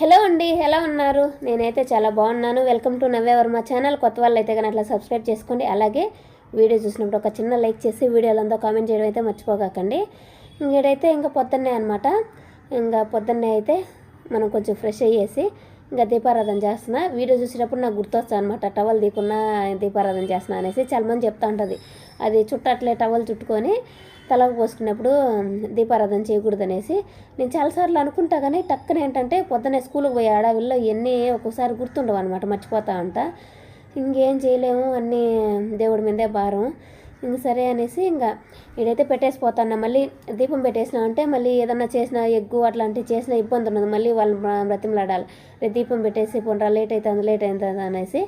Hello అండి ఎలా ఉన్నారు? నేనైతే చాలా బాగున్నాను. వెల్కమ్ టు నవ్వేవర్ మా ఛానల్ కొత్త వాళ్ళు అయితే కానీ అట్లా సబ్స్క్రైబ్ చేసుకోండి. అలాగే వీడియో చూసినప్పుడు ఒక చిన్న లైక్ చేసి వీడియోలంతా కామెంట్ చేయడం అయితే మర్చిపోకండి ఇంకేడైతే ఇంకా పొద్దున్నే అనమాట ఇంకా పొద్దున్నే అయితే మనం కొంచెం ఫ్రెష్ అయ్యేసి ఇంకా దీపారాధన చేస్తున్నా. వీడియో చూసేటప్పుడు నాకు గుర్తొస్తా అనమాట టవల్ దీకున్నా దీపారాధన చేస్తున్నా అనేసి చాలా మంది చెప్తా ఉంటుంది. అది చుట్టట్లే టవల్ చుట్టుకొని తలకు పోసుకున్నప్పుడు దీపారాధన చేయకూడదు అనేసి నేను చాలాసార్లు అనుకుంటా కానీ టక్కన ఏంటంటే పొద్దున్నే స్కూల్కి పోయి అడవిలో ఇవన్నీ ఒక్కోసారి గుర్తుండవు అనమాట మర్చిపోతా ఉంటా. ఇంకేం చేయలేము అన్నీ దేవుడి మీదే భారం. ఇంక సరే అనేసి ఇంకా ఈడైతే పెట్టేసిపోతాను మళ్ళీ దీపం పెట్టేసినా అంటే మళ్ళీ ఏదన్నా చేసిన ఎగ్గు అట్లాంటివి చేసిన ఇబ్బంది ఉండదు. మళ్ళీ వాళ్ళు బ్రతిమలాడాలి. రేపు దీపం పెట్టేసి పోనరా లేట్ అవుతుంది లేట్ అవుతుంది అనేసి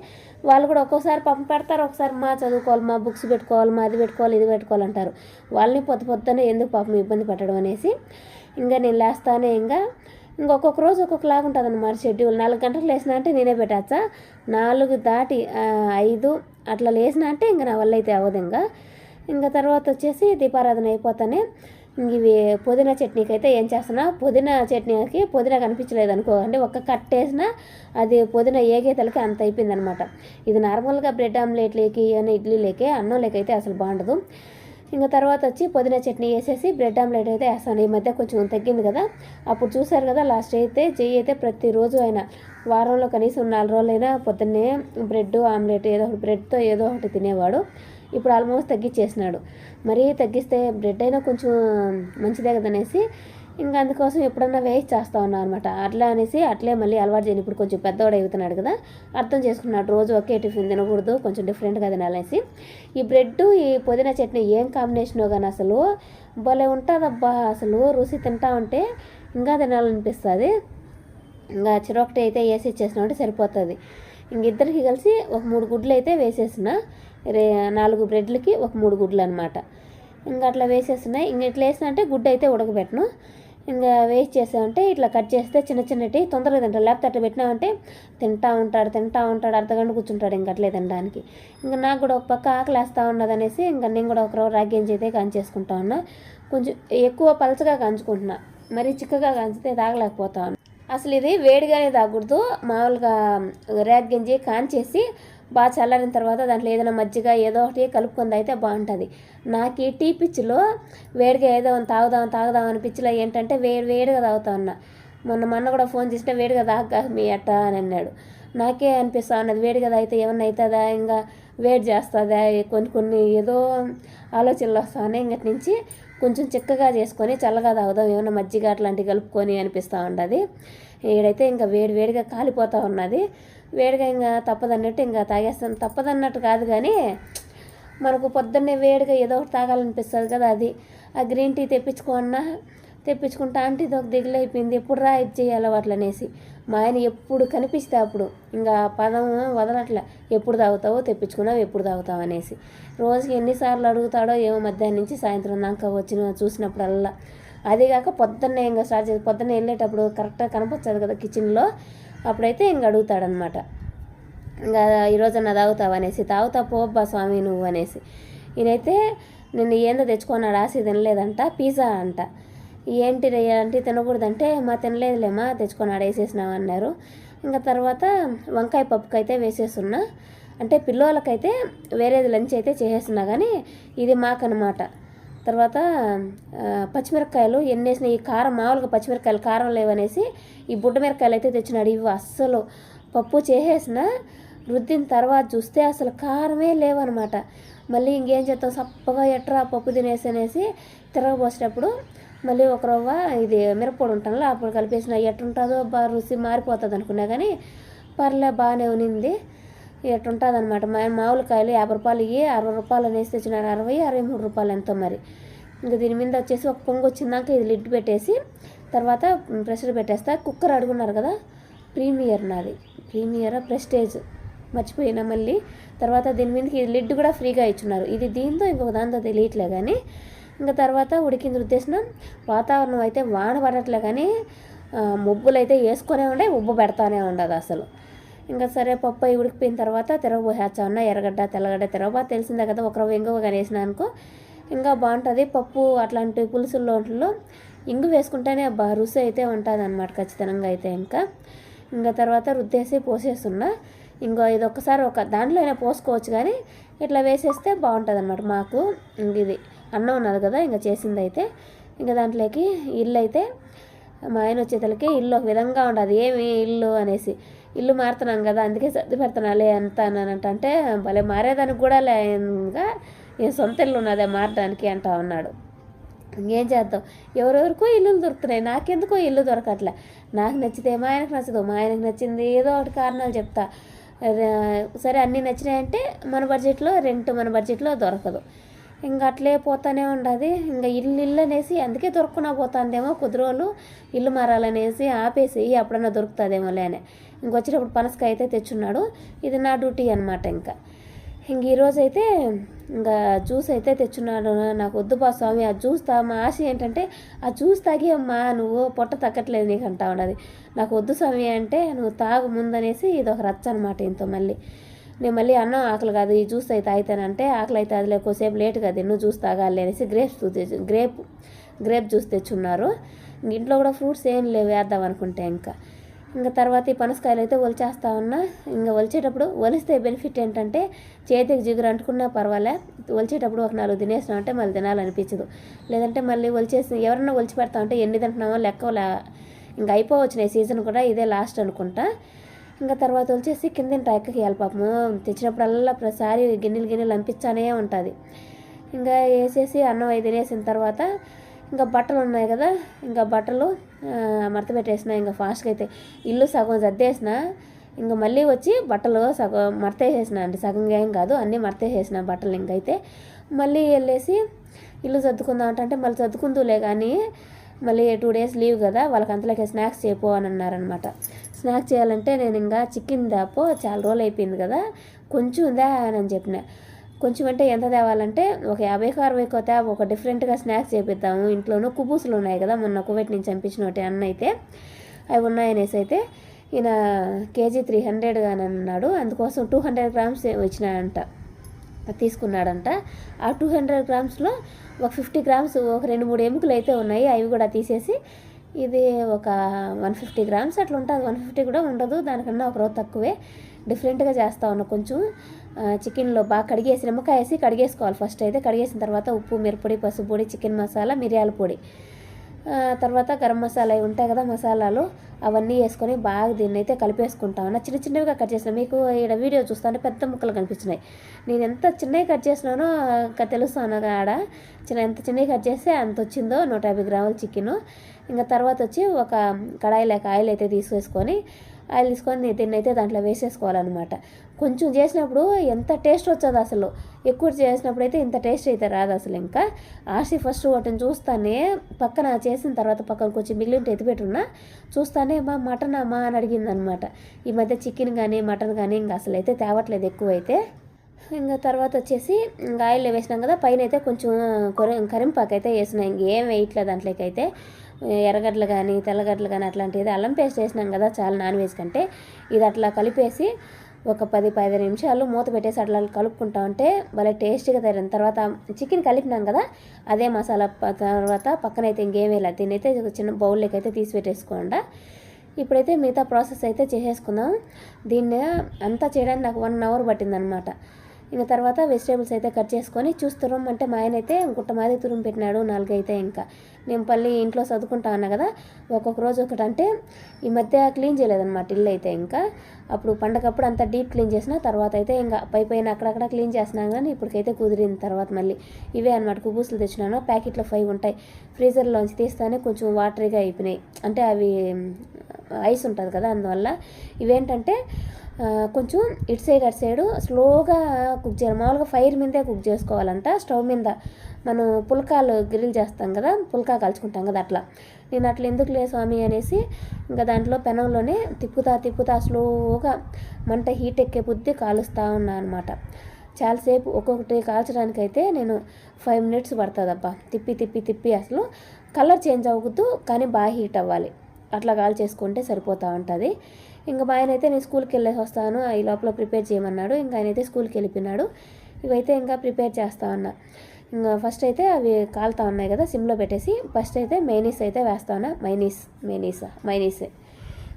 వాళ్ళు కూడా ఒక్కోసారి పాపం పెడతారు. ఒకసారి మా చదువుకోవాలి మా బుక్స్ పెట్టుకోవాలి మా అది పెట్టుకోవాలి ఇది పెట్టుకోవాలంటారు వాళ్ళని పొద్దు పొద్దునే ఎందుకు పాపం ఇబ్బంది పెట్టడం అనేసి ఇంకా నేను లేస్తానే ఇంకా ఇంకొక రోజు ఒక్కొక్కలాగా ఉంటుంది అన్నమాట షెడ్యూల్. నాలుగు గంటలు లేసినా అంటే నేనే పెట్టచ్చా? నాలుగు దాటి ఐదు అట్లా లేసినా అంటే ఇంకా నా వల్ల అయితే అవ్వదు ఇంకా. ఇంకా తర్వాత వచ్చేసి దీపారాధన అయిపోతానే ఇవి పుదీనా చట్నీకి అయితే ఏం చేస్తున్నా? పుదీనా చట్నీకి పుదీనా కనిపించలేదు అనుకో. అంటే ఒక్క వేసినా అది పుదీనా ఏగేతలకి అంత అయిపోయింది అనమాట ఇది నార్మల్గా బ్రెడ్ ఆమ్లెట్లేకి అని ఇడ్లీలేకి అన్నం లేకైతే అసలు బాగుండదు. ఇంకా తర్వాత వచ్చి పుదీనా చట్నీ వేసేసి బ్రెడ్ ఆమ్లెట్ అయితే వేస్తాను. ఈ మధ్య కొంచెం తగ్గింది కదా. అప్పుడు చూసారు కదా లాస్ట్ అయితే చెయ్యి అయితే ప్రతిరోజు అయినా వారంలో కనీసం నాలుగు రోజులైనా పొద్దున్నే బ్రెడ్ ఆమ్లెట్ ఏదో ఒకటి బ్రెడ్తో ఏదో ఒకటి తినేవాడు. ఇప్పుడు ఆల్మోస్ట్ తగ్గించేసినాడు మరీ తగ్గిస్తే బ్రెడ్ అయినా కొంచెం మంచిదే కదనేసి ఇంకా అందుకోసం ఎప్పుడన్నా వేస్ట్ చేస్తా ఉన్నా అనమాట అట్లా అనేసి అట్లే మళ్ళీ అలవాటు చేయను. ఇప్పుడు కొంచెం పెద్దవాడు అవుతున్నాడు కదా అర్థం చేసుకున్నాడు. రోజు ఒకే టిఫిన్ తినకూడదు కొంచెం డిఫరెంట్గా తినాలనేసి. ఈ బ్రెడ్ ఈ పుదీనా చట్నీ ఏం కాంబినేషనో కానీ అసలు భలే ఉంటుందబ్బా. అసలు రుచి తింటా ఉంటే ఇంకా తినాలనిపిస్తుంది. ఇంకా చిరొకటి అయితే వేసి ఇచ్చేసినా అంటే సరిపోతుంది. ఇంక ఇద్దరికి కలిసి ఒక మూడు గుడ్లు అయితే వేసేసిన. రే నాలుగు బ్రెడ్లకి ఒక మూడు గుడ్లు అనమాట ఇంకా అట్లా వేసేస్తున్నాయి ఇంక ఇట్లా వేసిన అంటే గుడ్డు అయితే ఉడకబెట్టను. ఇంకా వేస్ట్ చేసామంటే ఇట్లా కట్ చేస్తే చిన్న చిన్నటి తొందరగా తింటాడు లేకపోతే అట్లా పెట్టినామంటే తింటా ఉంటాడు తింటా ఉంటాడు అర్ధగంట కూర్చుంటాడు ఇంకా అట్లే తినడానికి. ఇంకా నాకు కూడా ఒక పక్క ఆకలేస్తా ఉన్నది అనేసి ఇంకా నేను కూడా ఒక రోజు రాగ్యం అయితే కాంచేసుకుంటా ఉన్నా. కొంచెం ఎక్కువ పలచగా కాంచుకుంటున్నా. మరీ చిక్కగా కాంచితే తాగలేకపోతా ఉన్నా. అసలు ఇది వేడిగానే తాగకూడదు. మామూలుగా రేగ్ గంజి కాంచేసి బాగా చల్లారిన తర్వాత దాంట్లో ఏదైనా మజ్జిగ ఏదో ఒకటి కలుపుకుంది అయితే బాగుంటుంది. నాకు ఈ టీ పిచ్చిలో వేడిగా ఏదో తాగుదాం తాగుదాం అని పిచ్చిలో ఏంటంటే వేడి వేడిగా తాగుతా ఉన్నా. మొన్న మొన్న కూడా ఫోన్ చేస్తే వేడిగా తాగ మీ అట్ట అని అన్నాడు. నాకే అనిపిస్తా ఉన్నది వేడిగా తాగితే ఏమన్నా అవుతుందా ఇంకా వేడి చేస్తుందా? కొన్ని కొన్ని ఏదో ఆలోచనలు వస్తా ఉన్నాయి. ఇంకటి నుంచి కొంచెం చిక్కగా చేసుకొని చల్లగా తాగుదాం ఏమైనా మజ్జిగ అట్లాంటివి కలుపుకొని అనిపిస్తూ ఉండదు ఈడైతే ఇంకా వేడి వేడిగా కాలిపోతూ ఉన్నది. వేడిగా ఇంకా తప్పదన్నట్టు ఇంకా తాగేస్తాను తప్పదన్నట్టు కాదు కానీ మనకు పొద్దున్నే వేడిగా ఏదో ఒకటి తాగాలనిపిస్తుంది కదా అది. ఆ గ్రీన్ టీ తెప్పించుకున్నా తెప్పించుకుంటా అంటే ఇది ఒక దిగులు అయిపోయింది. ఎప్పుడు రా ఇది చేయాలి అట్లనేసి. మా ఆయన ఎప్పుడు కనిపిస్తే అప్పుడు ఇంకా పదం వదలట్లే. ఎప్పుడు తాగుతావో తెప్పించుకున్నావు ఎప్పుడు తాగుతావు అనేసి. రోజుకి ఎన్నిసార్లు అడుగుతాడో ఏమో మధ్యాహ్నం నుంచి సాయంత్రం దాకా వచ్చిన చూసినప్పుడల్లా. అదే కాక పొద్దున్నే ఇంకా స్టార్ట్ చేసి పొద్దున్నే వెళ్ళేటప్పుడు కరెక్ట్గా కనపచ్చదు కదా కిచెన్లో అప్పుడైతే ఇంక అడుగుతాడనమాట. ఇంకా ఈరోజు నా తాగుతావు? అనేసి. తాగుతా పోబ్బా స్వామి నువ్వు అనేసి. ఈయనైతే నిన్ను ఏందో తెచ్చుకున్నాడు ఆసి తినలేదంట పిజ్జా అంట. ఏంటి రే అంటే తినకూడదంటే మా తినలేదులేమా తెచ్చుకున్నాడు వేసేసినావు అన్నారు. ఇంకా తర్వాత వంకాయ పప్పుకి అయితే వేసేస్తున్నా. అంటే పిల్లోలకైతే వేరేది లంచ్ అయితే చేసేస్తున్నా కానీ ఇది మాకనమాట. తర్వాత పచ్చిమిరపకాయలు ఎన్ని వేసిన ఈ కారం మామూలుగా పచ్చిమిరపకాయలు కారం లేవనేసి ఈ బుడ్డమిరకాయలు అయితే తెచ్చినాడు. ఇవి అస్సలు పప్పు చేసేసిన రుద్దిన తర్వాత చూస్తే అసలు కారమే లేవనమాట. మళ్ళీ ఇంకేం చేస్తాం సప్పగా ఎట్రా పప్పు తినేసి తిరగబోసేటప్పుడు మళ్ళీ ఒక రవ్వ ఇది మిరప్పొడి ఉంటాను అప్పుడు కలిపేసిన. ఎట్టుంటుందో బా రుచి మారిపోతుంది అనుకున్నా కానీ పర్లే బాగానే ఉనింది. ఎటుంటుంది అనమాట మామూలు కాయలు యాభై రూపాయలు ఇవి అరవై రూపాయలు అనేసి తెచ్చినారు. అరవై అరవై మూడు రూపాయలు ఎంతో మరి. ఇంకా దీని మీద వచ్చేసి ఒక పొంగు వచ్చిందాక ఇది లిడ్ పెట్టేసి తర్వాత ప్రెషర్ పెట్టేస్తా. కుక్కర్ అడుగున్నారు కదా ప్రీమియర్ నాది. Premier Prestige. మర్చిపోయినా మళ్ళీ. తర్వాత దీని మీదకి ఇది లిడ్ కూడా ఫ్రీగా ఇచ్చున్నారు. ఇది దీంతో ఇంకొక దాంతో తెలియట్లే కానీ ఇంకా తర్వాత ఉడికింది ఉద్దేశం వాతావరణం అయితే వాన పడట్లే కానీ ఆ, మబ్బులు అయితే వేసుకొనే ఉండే ఉబ్బు పెడతానే ఉండదు అసలు. ఇంకా సరే పప్పు అయి ఉడికిపోయిన తర్వాత తిరగబోసేచ్చా ఉన్న ఎర్రగడ్డ తెల్లగడ్డ తిరగబా తెలిసిందే కదా ఒక రవ్వ కానీ వేసిన అనుకో. ఇంకా బాగుంటుంది పప్పు అట్లాంటి పులుసుల్లోంట్లో ఇంగు వేసుకుంటేనే బా రుచి అయితే ఉంటుంది అనమాట ఖచ్చితంగా అయితే ఇంకా. ఇంకా తర్వాత రుద్దేసి పోసేస్తున్నా. ఇంకో ఇది ఒక్కసారి ఒక దాంట్లో అయినా పోసుకోవచ్చు కానీ ఇట్లా వేసేస్తే బాగుంటుంది అనమాట మాకు. ఇంక ఇది అన్నం ఉన్నది కదా ఇంకా చేసింది అయితే ఇంకా దాంట్లోకి ఇల్లు అయితే మా ఆయన వచ్చేతలకి ఇల్లు ఒక విధంగా ఉండదు ఏమి ఇల్లు అనేసి. ఇల్లు మారుతున్నాం కదా అందుకే సర్ది పెడుతున్నాలే అంత అంటే భలే మారేదానికి కూడా లేగా ఏ సొంత ఇల్లు ఉన్నదే మారడానికి అంటా ఉన్నాడు. ఇంకేం చేద్దాం? ఎవరెవరికో ఇల్లులు దొరుకుతున్నాయి. నాకెందుకో ఇల్లు దొరకట్లే. నాకు నచ్చితే మా ఆయనకు నచ్చదు. మా ఆయనకు నచ్చింది ఏదో ఒకటి కారణాలు చెప్తా. సరే అన్నీ నచ్చినాయంటే మన బడ్జెట్లో రెంట్ మన బడ్జెట్లో దొరకదు. ఇంకా అట్లే పోతానే ఉండదు. ఇంకా ఇల్లు ఇల్లు అనేసి అందుకే దొరకకుండా పోతుందేమో కుదిరోళ్ళు ఇల్లు మారాలనేసి ఆపేసి అప్పుడన్నా దొరుకుతుందేమోలే అని. ఇంకొచ్చేటప్పుడు పనసకాయ అయితే తెచ్చున్నాడు. ఇది నా డ్యూటీ అనమాట ఇంకా. ఇంక ఈరోజైతే ఇంకా జ్యూస్ అయితే తెచ్చున్నాడు నాకు వద్దు బా స్వామి ఆ జ్యూస్ తా మా ఆశ ఏంటంటే ఆ జ్యూస్ తాగి అమ్మా నువ్వు పొట్ట తగ్గట్లేదు నీకు అంటా ఉండదు. నాకు వద్దు స్వామి అంటే నువ్వు తాగు ముందనేసి ఇది ఒక రచ్చ అనమాట ఇంతో మళ్ళీ. నేను మళ్ళీ అన్నం ఆకలి కాదు ఈ జ్యూస్ అయితే తాగుతానంటే ఆకలి అయితే అది లేకోసేపు లేట్గా తిన్ను జ్యూస్ తాగాలి అనేసి గ్రేప్స్ తెచ్చు గ్రేప్ గ్రేప్ జ్యూస్ తెచ్చున్నారు. ఇంక ఇంట్లో కూడా ఫ్రూట్స్ ఏం లేవు వేద్దాం అనుకుంటే ఇంకా. ఇంకా తర్వాత ఈ పనసకాయలు అయితే ఒలిచేస్తా ఉన్నా. ఇంకా ఒలిచేటప్పుడు ఒలిస్తే బెనిఫిట్ ఏంటంటే చేతికి జిగురు అంటుకున్నా పర్వాలే. ఒలిచేటప్పుడు ఒక నాలుగు తినేసినా అంటే మళ్ళీ తినాలనిపించదు. లేదంటే మళ్ళీ ఒలిచేసి ఎవరన్నా ఒలిచి పెడతా ఉంటే ఎన్ని తింటున్నామో లెక్క ఇంకా అయిపోవచ్చిన సీజన్ కూడా ఇదే లాస్ట్ అనుకుంటా. ఇంకా తర్వాత వచ్చేసి కింద ఎక్కకి వెళ్ళి పాపము. తెచ్చినప్పుడల్లా ప్రతిసారి గిన్నెలు గిన్నెలు అనిపించానే ఉంటుంది. ఇంకా వేసేసి అన్నం అయి తినేసిన తర్వాత ఇంకా బట్టలు ఉన్నాయి కదా ఇంకా బట్టలు మడత పెట్టేసిన ఇంకా ఫాస్ట్గా అయితే ఇల్లు సగం సర్దేసిన ఇంకా మళ్ళీ వచ్చి బట్టలు సగం మడతేసేసిన అండి సగం ఏం కాదు అన్నీ మడతేసేసిన బట్టలు ఇంకైతే మళ్ళీ వెళ్ళేసి ఇల్లు సర్దుకుందాం అంటే మళ్ళీ సర్దుకుందులే కానీ మళ్ళీ టూ డేస్ లీవ్ కదా వాళ్ళకి అంతలోకి స్నాక్స్ చేయపో అని అన్నారనమాట స్నాక్స్ చేయాలంటే నేను ఇంకా చికెన్ దాపో చాలా రోజులు అయిపోయింది కదా కొంచెం ఉందా అని చెప్పిన. కొంచెం అంటే ఎంత తేవాలంటే ఒక యాభై అరవైకో తే ఒక డిఫరెంట్గా స్నాక్స్ చేపిద్దాము. ఇంట్లోనూ కుబూసులు ఉన్నాయి కదా మొన్న కువైట్ నుంచి చంపించిన ఒకటి అన్న అయితే. అవి ఉన్నాయనేసి అయితే ఈయన కేజీ త్రీ హండ్రెడ్ కానీ అన్నాడు. అందుకోసం టూ హండ్రెడ్ గ్రామ్స్ వచ్చినాయంట. తీసుకున్నాడంట. ఆ టూ హండ్రెడ్ గ్రామ్స్లో ఒక ఫిఫ్టీ గ్రామ్స్ ఒక రెండు మూడు ఎముకలు అయితే ఉన్నాయి. అవి కూడా తీసేసి ఇది ఒక వన్ ఫిఫ్టీ గ్రామ్స్ అట్లా ఉంటుంది వన్ ఫిఫ్టీ కూడా ఉండదు. దానికన్నా ఒక రోజు తక్కువే. డిఫరెంట్గా చేస్తా ఉన్నా కొంచెం. చికెన్లో బాగా కడిగేసి నిమ్మకాయ వేసి కడిగేసుకోవాలి. ఫస్ట్ అయితే కడిగేసిన తర్వాత ఉప్పు మిరపొడి పసుపు పొడి చికెన్ మసాలా మిరియాల పొడి. తర్వాత గరం మసాలా అవి ఉంటాయి కదా మసాలాలు అవన్నీ వేసుకొని బాగా దీన్ని అయితే కలిపేసుకుంటాను చిన్న చిన్నవిగా కట్ చేసిన మీకు ఇక్కడ వీడియో చూస్తుంటే పెద్ద ముక్కలు కనిపించినాయి. నేను ఎంత చిన్నవి కట్ చేసినానో ఇంకా తెలుస్తాను ఆడ. చిన్న ఎంత చిన్నవి కట్ చేస్తే అంత వచ్చిందో నూట యాభై గ్రాముల చికెను. ఇంకా తర్వాత వచ్చి ఒక కడాయిలోకి ఆయిల్ అయితే తీసేసుకొని ఆయిల్ తీసుకొని దీన్ని అయితే దాంట్లో వేసేసుకోవాలన్నమాట. కొంచెం చేసినప్పుడు ఎంత టేస్ట్ వచ్చేది అసలు. ఎక్కువ చేసినప్పుడు అయితే ఇంత టేస్ట్ అయితే రాదు అసలు ఇంకా. ఆర్సి ఫస్ట్ వాటిని చూస్తానే పక్కన చేసిన తర్వాత పక్కన కొంచెం మిగిలింటి ఎత్తిపెట్టున్నా చూస్తానే మా మటన్ అమ్మా అని అడిగింది అనమాట ఈ మధ్య చికెన్ కానీ మటన్ కానీ ఇంకా అసలు అయితే తేవట్లేదు ఎక్కువ అయితే ఇంకా తర్వాత వచ్చేసి ఇంకా ఆయిల్ వేసినాం కదా పైన అయితే కొంచెం కొర కరింపాకు అయితే వేసినాం. ఇంకేం వేయట్లేదు దాంట్లోకి అయితే. ఎర్రగడ్డలు కానీ తెల్లగడ్డలు కానీ అట్లాంటిది అల్లం పేస్ట్ వేసినాం కదా చాలా నాన్ వెజ్ కంటే. ఇది అట్లా కలిపేసి ఒక పది పదిహేను నిమిషాలు మూత పెట్టేసి అట్లా కలుపుకుంటా ఉంటే భలే టేస్టీగా తరిన తర్వాత చికెన్ కలిపినాం కదా అదే మసాలా తర్వాత పక్కనైతే ఇంకేమీ లేదు దీన్ని అయితే ఒక చిన్న బౌల్లోకి అయితే తీసి పెట్టేసుకోండి. ఇప్పుడైతే మిగతా ప్రాసెస్ అయితే చేసేసుకుందాం. దీన్ని అంతా చేయడానికి నాకు వన్ అవర్ పట్టిందనమాట. ఇంకా తర్వాత వెజిటేబుల్స్ అయితే కట్ చేసుకొని చూస్తున్నాం అంటే మా ఆయన అయితే గుట్ట మాది తురుము పెట్టినాడు నాలుగైతే ఇంకా. నేను పల్లి ఇంట్లో చదువుకుంటా ఉన్నా కదా ఒక్కొక్క రోజు ఒకటి అంటే ఈ మధ్య క్లీన్ చేయలేదన్నమాట ఇల్లు అయితే ఇంకా. అప్పుడు పండగప్పుడు అంతా డీప్ క్లీన్ చేసిన తర్వాత అయితే ఇంకా పై పైన అక్కడక్కడ క్లీన్ చేసినాను కానీ ఇప్పటికైతే కుదిరింది తర్వాత మళ్ళీ. ఇవే అనమాట కుబూసులు తెచ్చినాను. ప్యాకెట్లో ఫైవ్ ఉంటాయి. ఫ్రీజర్లోంచి తీస్తానే కొంచెం వాటరీగా అయిపోయినాయి. అంటే అవి ఐస్ ఉంటుంది కదా అందువల్ల. ఇవేంటంటే కొంచెం ఇటు సైడ్ అటు సైడు స్లోగా కుక్ చేయాలి. మామూలుగా ఫైర్ మీదే కుక్ చేసుకోవాలంట. స్టవ్ మీద మనం పుల్కాలు గ్రిల్ చేస్తాం కదా పుల్కా కాల్చుకుంటాం కదా అట్లా. నేను అట్లా ఎందుకు లే స్వామి అనేసి ఇంకా దాంట్లో పెనంలోనే తిప్పుతా తిప్పుతా స్లోగా మంట హీట్ ఎక్కే బుద్ధి కాలుస్తూ ఉన్నా అనమాట చాలాసేపు ఒక్కొక్కటి కాల్చడానికైతే నేను ఫైవ్ మినిట్స్ పడుతుందబ్బా. తిప్పి తిప్పి తిప్పి అసలు కలర్ చేంజ్ అవ్వద్దు కానీ బాగా హీట్ అవ్వాలి. అట్లా కాల్ చేసుకుంటే సరిపోతూ ఉంటుంది. ఇంకా మా ఆయన అయితే నేను స్కూల్కి వెళ్ళేసి వస్తాను. ఈ లోపల ప్రిపేర్ చేయమన్నాడు. ఇంకా ఆయన అయితే స్కూల్కి వెళ్ళిపోయినాడు. ఇవైతే ఇంకా ప్రిపేర్ చేస్తా ఉన్నా. ఇంకా ఫస్ట్ అయితే అవి కాలుతా ఉన్నాయి కదా సిమ్లో పెట్టేసి. ఫస్ట్ అయితే మైనీస్ అయితే వేస్తా ఉన్నా. మైనీస్ మైనీస్ మైనీస్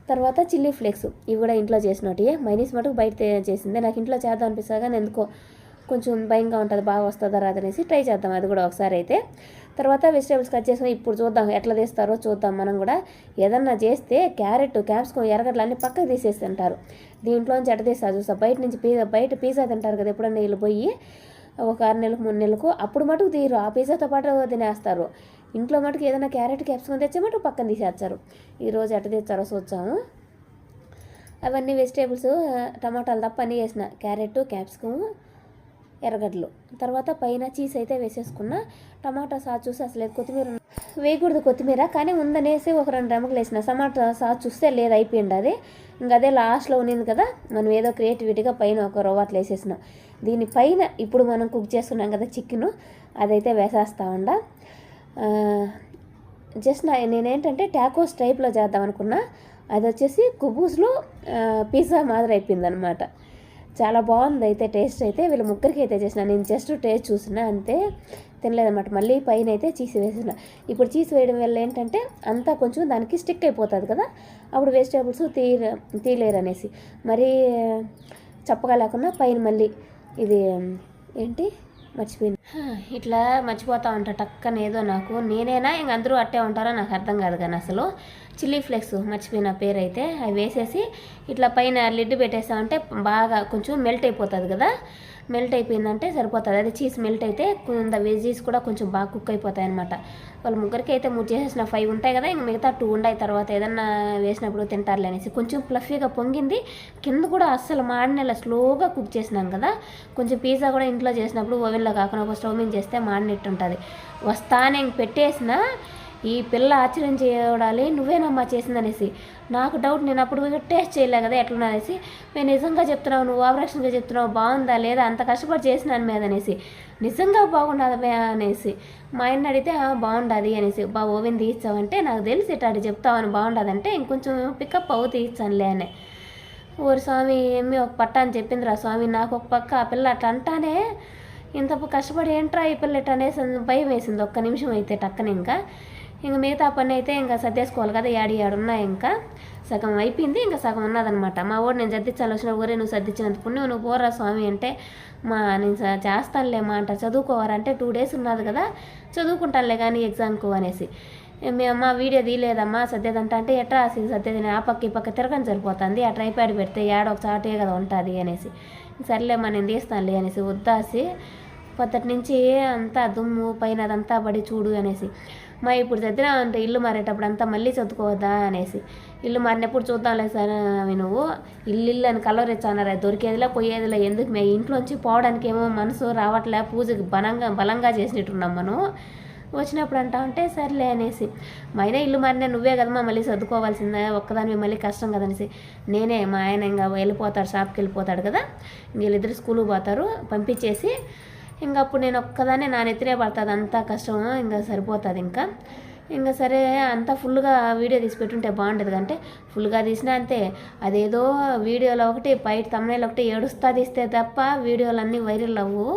తర్వాత చిల్లీ ఫ్లేక్స్. ఇవి కూడా ఇంట్లో చేసినట్టు మైనీస్ మటుకు బయట తే- చేసిందే. నాకు ఇంట్లో చేద్దాం అనిపిస్తుంది కానీ ఎందుకో కొంచెం భయంగా ఉంటుంది బాగా వస్తుందా రాదనేసి ట్రై చేద్దాం. అది కూడా ఒకసారి అయితే. తర్వాత వెజిటేబుల్స్ కట్ చేసిన ఇప్పుడు చూద్దాం ఎట్లా తీస్తారో చూద్దాం. మనం కూడా ఏదన్నా చేస్తే క్యారెట్ క్యాప్సికం ఎర్రగడ్డలు అన్ని పక్కకు తీసేసి తింటారు. దీంట్లోంచి ఎట్ట తీస్తారు చూస్తా. బయట నుంచి పిజ్జా బయట పిజ్జా తింటారు కదా ఎప్పుడన్నా వీళ్ళు పోయి ఒక ఆరు నెలలకు మూడు నెలలకు అప్పుడు మటుకు తీరు ఆ పిజ్జాతో పాటు తినేస్తారు. ఇంట్లో మటుకు ఏదైనా క్యారెట్ క్యాప్సికం తెచ్చే మటుకు పక్కన తీసేస్తారు. ఈరోజు ఎట్ట తెచ్చారో చూద్దాము. అవన్నీ వెజిటేబుల్స్ టమాటాలు తప్ప అన్నీ వేసిన. క్యారెట్ క్యాప్సికమ్ ఎర్రగడ్డలు. తర్వాత పైన చీజ్ అయితే వేసేసుకున్న టమాటా సాస్ చూసి అసలు కొత్తిమీర వేయకూడదు కొత్తిమీర కానీ ఉందనేసి ఒక రెండు రెమ్మకలు వేసిన. టమాటా సాస్ చూస్తే లేదు అయిపోయింది అది. ఇంకా అదే లాస్ట్లో ఉన్నింది కదా మనం ఏదో క్రియేటివిటీగా పైన ఒక రోవాట్లు వేసేసినాం. దీనిపైన ఇప్పుడు మనం కుక్ చేసుకున్నాం కదా చికెను అదైతే వేసేస్తా ఉండ. జస్ట్ నా నేనేంటంటే ట్యాకోస్ టైప్లో చేద్దాం అనుకున్నా. అది వచ్చేసి కుబూస్లో పిజ్జా మాదిరి అయిపోయింది అనమాట చాలా బాగుంది. అయితే టేస్ట్ అయితే వీళ్ళ ముగ్గురికి అయితే చేసిన. నేను జస్ట్ టేస్ట్ చూసిన అంతే తినలేదన్నమాట. మళ్ళీ పైన అయితే చీసి వేసిన ఇప్పుడు చీసి వేయడం వల్ల ఏంటంటే అంతా కొంచెం దానికి స్టిక్ అయిపోతుంది కదా. అప్పుడు వెజిటేబుల్స్ తీర తీయలేరు అనేసి. మరీ చప్పగా లేకుండా పైన మళ్ళీ ఇది ఏంటి? మర్చిపోయింది. ఇట్లా మర్చిపోతా ఉంటా టక్కన ఏదో నాకు. నేనేనా ఇంక అందరూ అట్టే ఉంటారో నాకు అర్థం కాదు కానీ అసలు. చిల్లీ ఫ్లేక్స్ మర్చిపోయిన పేరు అయితే అవి వేసేసి ఇట్లా పైన లిడ్ పెట్టేసామంటే బాగా కొంచెం మెల్ట్ అయిపోతుంది కదా. మెల్ట్ అయిపోయిందంటే సరిపోతుంది. అదే చీజ్ మెల్ట్ అయితే కొంత వెజీస్ కూడా కొంచెం బాగా కుక్ అయిపోతాయి అనమాట వాళ్ళ ముగ్గురికి అయితే మూడు చేసేసిన ఫైవ్ ఉంటాయి కదా ఇంక మిగతా టూ ఉన్నాయి తర్వాత ఏదన్నా వేసినప్పుడు తింటారులే అనేసి. కొంచెం ఫ్లఫీగా పొంగింది. కింద కూడా అస్సలు మాడినెల స్లోగా కుక్ చేసినాం కదా. కొంచెం పిజ్జా కూడా ఇంట్లో చేసినప్పుడు ఓవెన్లో కాకుండా ఒక స్టవ్ మీద చేస్తే మాడినట్టు ఉంటుంది. వస్తానే ఇంక పెట్టేసిన ఈ పిల్ల ఆశ్చర్యం చేయడాలి నువ్వేనమ్మా చేసిందనేసి. నాకు డౌట్ నేను అప్పుడు టేస్ట్ చేయలే కదా ఎట్లా అనేసి నేను నిజంగా చెప్తున్నావు నువ్వు ఆపరేషన్గా చెప్తున్నావు బాగుందా లేదా అంత కష్టపడి చేసినాను మీద అనేసి. నిజంగా బాగుండదు అనేసి. మా ఆయన అడిగితే బాగుండదు అనేసి. బా ఓవెన్ తీయిస్తావంటే నాకు తెలిసి ఇట్లా చెప్తావని బాగుండదంటే ఇంకొంచెం పికప్ అవు తీయించానులే అని. ఓరి స్వామి ఏమి ఒక పట్ట అని చెప్పిందిరా స్వామి నాకు ఒక పక్క ఆ పిల్ల అట్లా అంటానే ఇంత కష్టపడి ఏంట్రా ఈ పిల్ల ఇట్లా అనేసి భయం వేసింది. ఒక్క నిమిషం అయితే టక్కన ఇంకా. ఇంక మిగతా పని అయితే ఇంకా సర్దేసుకోవాలి కదా యాడి యాడు ఉన్నాయి ఇంకా. సగం అయిపోయింది ఇంకా సగం ఉన్నదనమాట మా వాడు నేను సర్దించాలి వచ్చిన ఊరే నువ్వు సర్దించినంత పుణ్యం నువ్వు పోరా స్వామి అంటే మా నేను స- చేస్తానులేమా అంట చదువుకోవాలంటే టూ డేస్ ఉన్నది కదా చదువుకుంటానులే కానీ ఎగ్జామ్కు అనేసి. మా వీడియో తీయలేదమ్మా సర్దేదంట అంటే ఎట్లా రాసింది సర్దేది నేను ఆ పక్క ఈ పక్క తిరగని సరిపోతుంది ఆ ట్రైప్యాడ్ పెడితే ఏడ చాటే కదా ఉంటుంది అనేసి. సర్లేమ్మా నేను తీస్తానులే అనేసి వద్దాసి పొద్దటి నుంచి అంతా దుమ్ము పైన అదంతా పడి చూడు అనేసి. మా ఇప్పుడు చదివినా అంటే ఇల్లు మారేటప్పుడు అంతా మళ్ళీ చదువుకోవద్దా అనేసి. ఇల్లు మారినప్పుడు చూద్దాంలే సార్ అవి నువ్వు. ఇల్లు ఇల్లు అని కలవరిచ్చన్నారు దొరికేదిలా పోయేదిలా ఎందుకు? మేము ఇంట్లోంచి పోవడానికి ఏమో మనసు రావట్లే పూజకి బలంగా బలంగా చేసినట్టున్నాం మనం. వచ్చినప్పుడు అంటా ఉంటే సర్లే అనేసి. మా ఆయన ఇల్లు మారినా నువ్వే కదమ్మా మళ్ళీ చదువుకోవాల్సిందే ఒక్కదాని మళ్ళీ కష్టం కదనేసి నేనే మా ఆయన ఇంకా వెళ్ళిపోతాడు షాప్కి వెళ్ళిపోతాడు కదా. వీళ్ళిద్దరు స్కూల్కి పోతారు పంపించేసి ఇంకా అప్పుడు నేను ఒక్కదానే నా నెత్తినే పడుతుంది అంతా కష్టం ఇంకా సరిపోతుంది ఇంకా. ఇంకా సరే అంతా ఫుల్గా వీడియో తీసి పెట్టుంటే బాగుండేది అంటే ఫుల్గా తీసినా అంతే. అదేదో వీడియోలో ఒకటి బయట తమిళలో ఒకటి ఏడుస్తా తీస్తే తప్ప వీడియోలు అన్నీ వైరల్ అవ్వు.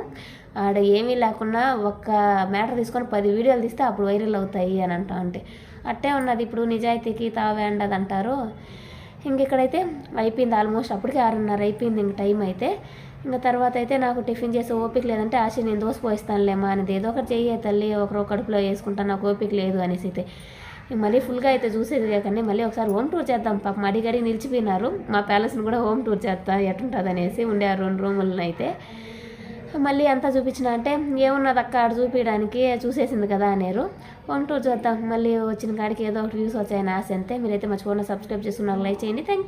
ఆడ ఏమీ లేకుండా ఒక్క మ్యాటర్ తీసుకొని పది వీడియోలు తీస్తే అప్పుడు వైరల్ అవుతాయి అని అంటా ఉంటే. అట్టే ఉన్నది ఇప్పుడు నిజాయితీకి తావేండదు అంటారు. ఇంక ఇక్కడైతే అయిపోయింది ఆల్మోస్ట్ అప్పటికే ఆరున్నర అయిపోయింది ఇంక టైం అయితే. ఇంకా తర్వాత అయితే నాకు టిఫిన్ చేసే ఓపిక లేదంటే ఆశ నేను దోశ పోయిస్తానులేమా అనేది ఏదో ఒకటి చెయ్యే తల్లి ఒకరో కడుపులో వేసుకుంటాను నాకు ఓపిక లేదు అనేసి అయితే. ఇంక మళ్ళీ ఫుల్గా అయితే చూసేది లేకండి మళ్ళీ ఒకసారి హోమ్ టూర్ చేద్దాం. పాప అడిగడి నిలిచిపోయినారు. మా ప్యాలెస్ని కూడా హోమ్ టూర్ చేస్తా ఎట్టుంటుంది అనేసి ఉండే ఆ రెండు రూములను అయితే. మళ్ళీ అంతా చూపించిన అంటే ఏమున్నది అక్క ఆడ చూపించడానికి చూసేసింది కదా అనేరు. హోమ్ టూర్ చేద్దాం. మళ్ళీ వచ్చిన కాడికి ఏదో ఒకటి వ్యూస్ వచ్చాయని ఆశ అంతే. మీరైతే మర్చిపోకుండా సబ్స్క్రైబ్ చేసుకున్నారు లైక్ చేయండి. Thank you